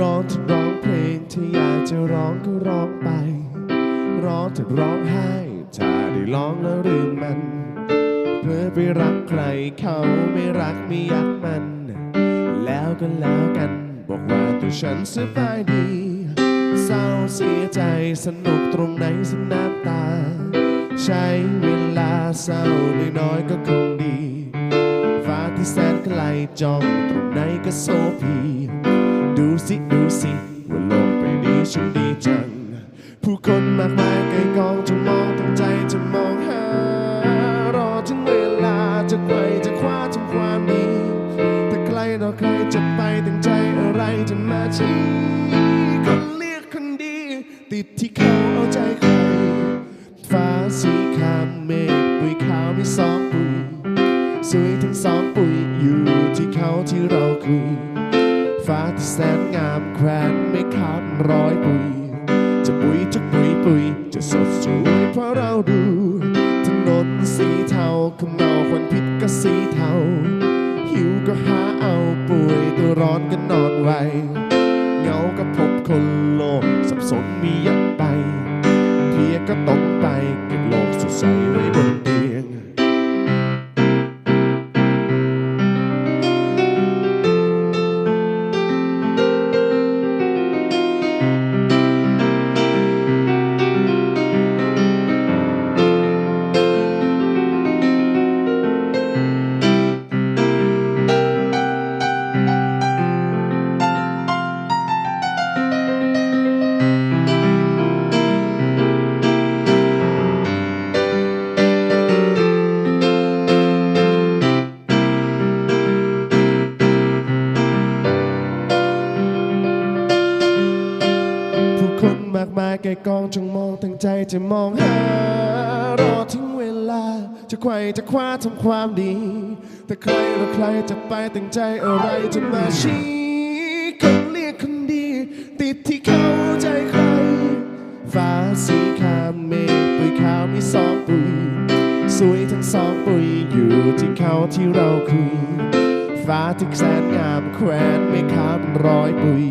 ร้องถ้าร้องเพลงที่อยากจะร้องก็ร้องไป ร้องจะร้องไห้ถ้าได้ร้องแล้วลืมมันเพื่อไปรักใครเขาไม่รักไม่อยากมัน แล้วก็แล้วกัน บอกว่าตัวฉันสบายดี เศร้าเสียใจสนุกตรงไหนสน้ำตา ใช้เวลาเศร้าน้อยๆก็คงดีฟ้าที่แสนไกลจ้องตรงไหนก็โซพี ดูสิดูสิว่าโลกใบนี้ช่างดีจัง ผู้คนมากมายไกลกองจะมองตั้งใจจะมองหา รอถึงเวลาจะไกวจะคว้าทำความดี แต่ใครต่อใครจะไปตั้งใจอะไรจะมาชี้คนเรียกคนดี ติดที่เขาเอาใจใครฟ้าสีครามเมฆปุยขาวมีสองปุยสวยทั้งสองปุยอยู่ที่เขาที่เราคุย ฟ้าที่แสนงามแควนไม่ขาดร้อยปุยจะปุยจะปุยปุยจะสดสวยเพราะเราดูถนนสีเทาขมเมาควันพิษก็สีเทาหิวก็หาเอาป่วยตัวร้อนก็นอนไวเงาก็พบคนโลกสับสนมียอะไปเพียก็ตกไปเก็บโลกสดใสไว้บนเตียง มากมายไกลกองจงมองตั้งใจจะมองหารอถึงเวลา จะไขว่จะคว้าทำความดี แต่ใครเราใครจะไปตั้งใจอะไรจะมาชี้คนเรียกคนดี ติดที่เขาใจใครฟ้าสีคามเมฆปุยขาวมีสองปุยสวยทั้งสองปุยอยู่ที่เขาที่เราคุยฟ้าที่แสนงามแควนไม่ขาดร้อยปุย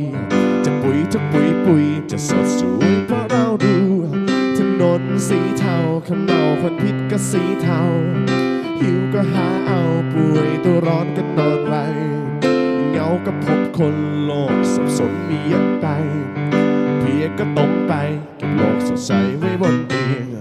ปุยจะปุยปุยจะสดสวยเพราะเราดู ถนนสีเทาขมเมาควันพิษก็สีเทา หิวก็หาเอาป่วยตัวร้อนก็นอนไรเหงาก็พบคนโลกสับสนมีเยอะไปเพียก็ตกไปเก็บโลกสดใสไว้บนเตียง